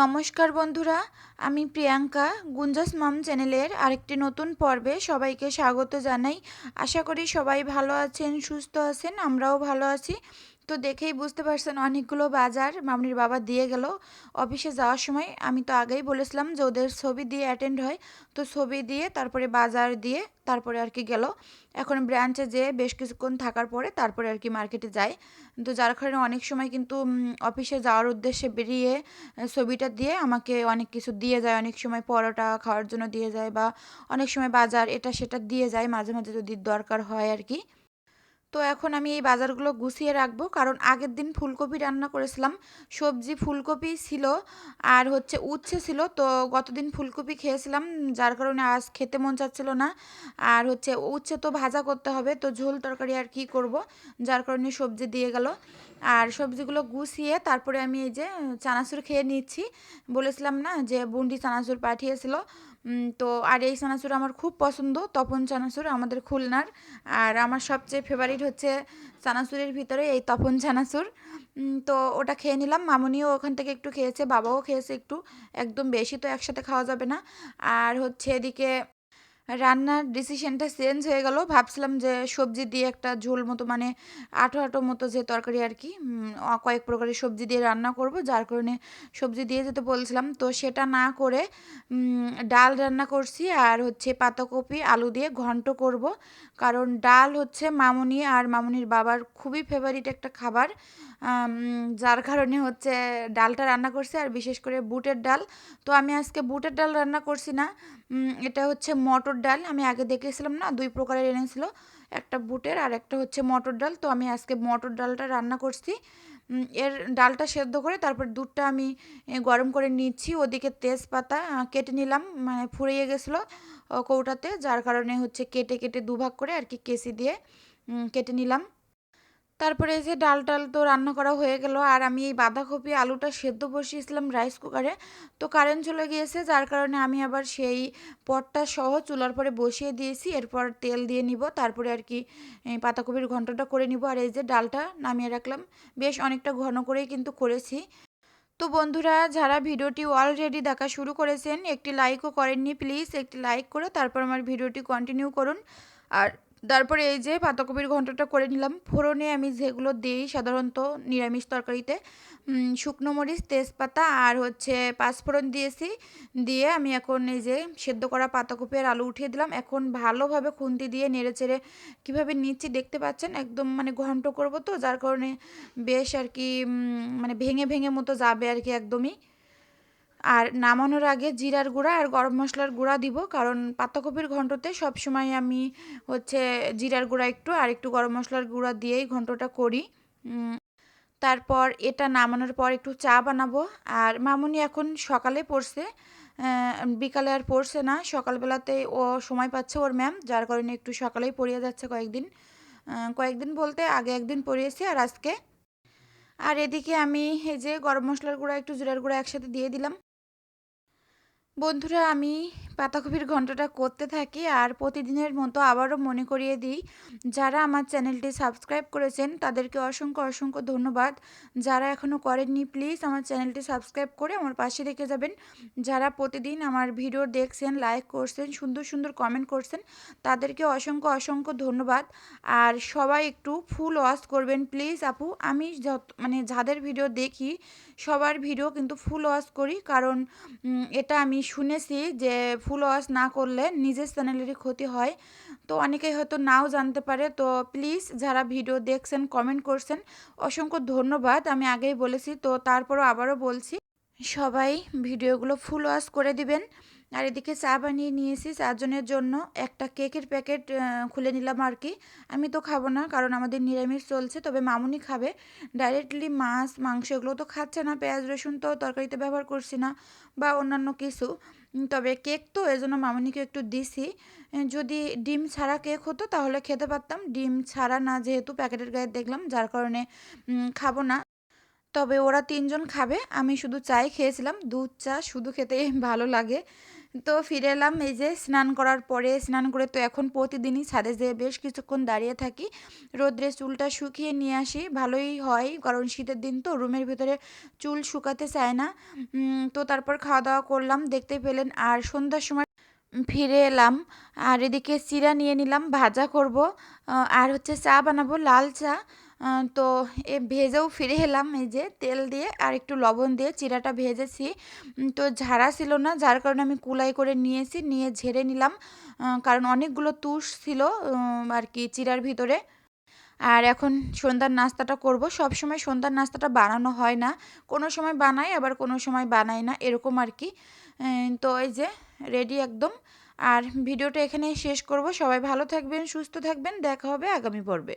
নমস্কার বন্ধুরা, আমি প্রিয়াঙ্কা। গুঞ্জাস মাম চ্যানেলের আরেকটি নতুন পর্বে সবাইকে স্বাগত জানাই। আশা করি সবাই ভালো আছেন, সুস্থ আছেন, আমরাও ভালো আছি। তো দেখেই বুঝতে পারছেন অনেকগুলো বাজার মামনির বাবা দিয়ে গেল অফিসে যাওয়ার সময়। আমি তো আগেই বলেছিলাম যে ওদের ছবি দিয়ে অ্যাটেন্ড হয়। তো ছবি দিয়ে, তারপরে বাজার দিয়ে, তারপরে আর কি গেল। এখন ব্রাঞ্চে যেয়ে বেশ কিছুক্ষণ থাকার পরে তারপরে আর কি মার্কেটে যায় তো যার কারণে অনেক সময় কিন্তু অফিসে যাওয়ার উদ্দেশ্যে বেরিয়ে ছবিটা দিয়ে আমাকে অনেক কিছু দিয়ে যায়। অনেক সময় পরোটা খাওয়ার জন্য দিয়ে যায় বা অনেক সময় বাজার এটা সেটা দিয়ে যায়। মাঝে মাঝে যদি দরকার হয় আর কি। তো এখন আমি এই বাজারগুলো গুছিয়ে রাখব। কারণ আগের দিন ফুলকপি রান্না করেছিলাম। সবজি ফুলকপি ছিল আর হচ্ছে উচ্ছে ছিল। তো গতদিন ফুলকপি খেয়েছিলাম। যার কারণে আজ খেতে মন চাচ্ছিল না। আর হচ্ছে উচ্ছে তো ভাজা করতে হবে। তো ঝোল তরকারি আর কি করব? যার কারণে সবজি দিয়ে গেল। আর সবজিগুলো গুছিয়ে তারপরে আমি এই যে চানাচুর খেয়ে নিচ্ছি। বলেছিলাম না যে বুন্ডি চানাচুর পাঠিয়েছিল। তো আর এই চানাচুর আমার খুব পছন্দ, তপন চানাচুর, আমাদের খুলনার। আর আমার সবচেয়ে ফেভারিট হচ্ছে চানাচুরের ভিতরে এই তপন চানাচুর। তো ওটা খেয়ে নিলাম, মামুনিও ওখান থেকে একটু খেয়েছে, বাবাও খেয়েছে একটু, একদম বেশি তো একসাথে খাওয়া যাবে না। আর হচ্ছে এদিকে রান্নার ডিসিশনটা চেঞ্জ হয়ে গেল। ভাবছিলাম যে সবজি দিয়ে একটা ঝোল মতো মানে আঠো আঠো মতো যে তরকারি আর কি কয়েক প্রকারের সবজি দিয়ে রান্না করব। যার কারণে সবজি দিয়ে যেতে বলছিলাম। তো সেটা না করে ডাল রান্না করছি আর হচ্ছে পাতাকপি, আলু দিয়ে ঘন্ট করব। কারণ ডাল হচ্ছে মামনি আর মামনির বাবার খুবই ফেভারিট একটা খাবার। যার কারণে হচ্ছে ডালটা রান্না করছি আর বিশেষ করে বুটের ডাল। তো আমি আজকে বুটের ডাল রান্না করছি না। এটা হচ্ছে মটর ডাল। আমি আগে দেখেছিলাম না, দুই প্রকারের এনেছিল। একটা বুটের আর একটা হচ্ছে মটর ডাল। তো আমি আজকে মটর ডালটা রান্না করছি। এর ডালটা সেদ্ধ করে তারপর দুধটা আমি গরম করে নিচ্ছি। ওদিকে তেজপাতা কেটে নিলাম মানে ফুরিয়ে গেছিল কৌটাতে। যার কারণে হচ্ছে কেটে কেটে দুভাগ করে আর কি কেসি দিয়ে কেটে নিলাম। তারপরে এই যে ডাল টাল তো রান্না করা হয়ে গেল, আর আমি এই বাঁধাকপি আলুটা সেদ্ধ বসিয়েছিলাম রাইস কুকারে তো কারেন্ট চলে গিয়েছে, যার কারণে আমি আবার সেই পটটা সহ চুলার পরে বসিয়ে দিয়েছি, এরপর তেল দিয়ে নিব, তারপরে আর কি পাতাকপির ঘন্টটা করে নিব। আর এই যে ডালটা নামিয়ে রাখলাম, বেশ অনেকটা ঘন করেই কিন্তু করেছি। তো বন্ধুরা, যারা ভিডিওটি অলরেডি দেখা শুরু করেছেন, একটি লাইকও করেননি প্লিজ একটি লাইক করে তারপর আমার ভিডিওটি কন্টিনিউ করুন। আর তারপরে এই যে পাতাকপির ঘন্টটা করে নিলাম। ফোড়নে আমি যেগুলো দিই সাধারণত নিরামিষ তরকারিতে শুকনো মরিচ, তেজপাতা আর হচ্ছে পাঁচফোড়ন দিয়েছি। দিয়ে আমি এখন এই যে সেদ্ধ করা পাতাকপি আর আলু উঠিয়ে দিলাম। এখন ভালোভাবে খুন্তি দিয়ে নেড়ে চেড়ে কীভাবে নিচ্ছি দেখতে পাচ্ছেন? একদম মানে ঘন্ট করব তো, যার কারণে বেশ আর কি মানে ভেঙে ভেঙে মতো যাবে আর কি একদমই। আর নামানোর আগে জিরার গুঁড়া আর গরম মশলার গুঁড়া দিব, কারণ পাতাকপির ঘন্টতে সবসময় আমি হচ্ছে জিরার গুঁড়া একটু আর একটু গরম মশলার গুঁড়া দিয়েই ঘন্টটা করি। তারপর এটা নামানোর পর একটু চা বানাবো। আর মামুনি এখন সকালে পড়ছে বিকালে আর পড়ছে না, সকালবেলাতে ও সময় পাচ্ছে ওর ম্যাম, যার কারণে একটু সকালেই পড়িয়ে যাচ্ছে কয়েকদিন। কয়েকদিন বলতে আগে একদিন পড়িয়েছি আর আজকে। আর এদিকে আমি এই যে গরম মশলার গুঁড়া, একটু জিরার গুঁড়া একসাথে দিয়ে দিলাম। বন্ধুরা আমি পাতাকপির ঘন্টাটা করতে থাকি আর প্রতিদিনের মতো আবারও মনে করিয়ে দিই। যারা আমার চ্যানেলটি সাবস্ক্রাইব করেছেন, তাদেরকে অসংখ্য অসংখ্য ধন্যবাদ। যারা এখনও করেননি, প্লিজ আমার চ্যানেলটি সাবস্ক্রাইব করে আমার পাশে রেখে যাবেন। যারা প্রতিদিন আমার ভিডিও দেখছেন, লাইক করছেন, সুন্দর সুন্দর কমেন্ট করছেন, তাদেরকে অসংখ্য অসংখ্য ধন্যবাদ। আর সবাই একটু ফুল ওয়াশ করবেন, প্লিজ আপু। আমি যত মানে যাদের ভিডিও দেখি, সবার ভিডিও কিন্তু ফুল ওয়াশ করি। কারণ এটা আমি শুনেছি যে ফুল ওয়াশ না করলে নিজের চ্যানেলেরই ক্ষতি হয়। তো অনেকেই হয়তো নাও জানতে পারে। তো প্লিজ যারা ভিডিও দেখছেন কমেন্ট করছেন, অসংখ্য ধন্যবাদ। আমি আগেই বলেছি, তো তারপরও আবারও বলছি, সবাই ভিডিওগুলো ফুল ওয়াশ করে দিবেন। আর এদিকে চা বানিয়ে নিয়েছি। চারজনের জন্য একটা কেকের প্যাকেট খুলে নিলাম আর কি। আমি তো খাব না, কারণ আমাদের নিরামিষ চলছে, তবে মামুনি খাবে। ডাইরেক্টলি মাছ, মাংস এগুলো তো খাচ্ছে না, পেঁয়াজ, রসুন তো তরকারিতে ব্যবহার করছি না, বা অন্যান্য কিছু। তবে কেক তো, এজন্য মামুনিকে একটু দিছি। যদি ডিম ছাড়া কেক হতো, তাহলে খেতে পারতাম। ডিম ছাড়া না, যেহেতু প্যাকেটের গায়ে দেখলাম, যার কারণে খাব না। তবে ওরা তিনজন খাবে। আমি শুধু চাই খেয়েছিলাম, দুধ, চা শুধু খেতে ভালো লাগে। তো ফিরে এলাম, এই যে স্নান করার পরে, স্নান করে তো এখন প্রতিদিনই ছাদে যেয়ে বেশ কিছুক্ষণ দাঁড়িয়ে থাকি। রোদ্রে চুলটা শুকিয়ে নিয়ে আসি, ভালোই হয়, কারণ শীতের দিন তো রুমের ভিতরে চুল শুকাতে চায় না। তো তারপর খাওয়া দাওয়া করলাম, দেখতে পেলেন আর সন্ধ্যার সময় ফিরে এলাম আর এদিকে চিরা নিয়ে নিলাম, ভাজা করব আর হচ্ছে চা বানাবো, লাল চা। তো এ ভেজেও ফিরে এলাম এই যে তেল দিয়ে আর একটু লবণ দিয়ে চিরাটা ভেজেছি। তো ঝাড়া ছিল না, যার কারণে আমি কুলাই করে নিয়েছি, নিয়ে ঝেড়ে নিলাম কারণ অনেকগুলো তুষ ছিল আর কি চিরার ভিতরে। আর এখন সন্ধ্যার নাস্তাটা করব। সব সময় সন্ধ্যার নাস্তাটা বানানো হয় না। কোনো সময় বানাই, আবার কোনো সময় বানাই না, এরকম আর কি। তো এই যে রেডি একদম। আর ভিডিওটা এখানে শেষ করব। সবাই ভালো থাকবেন, সুস্থ থাকবেন। দেখা হবে আগামী পর্বে।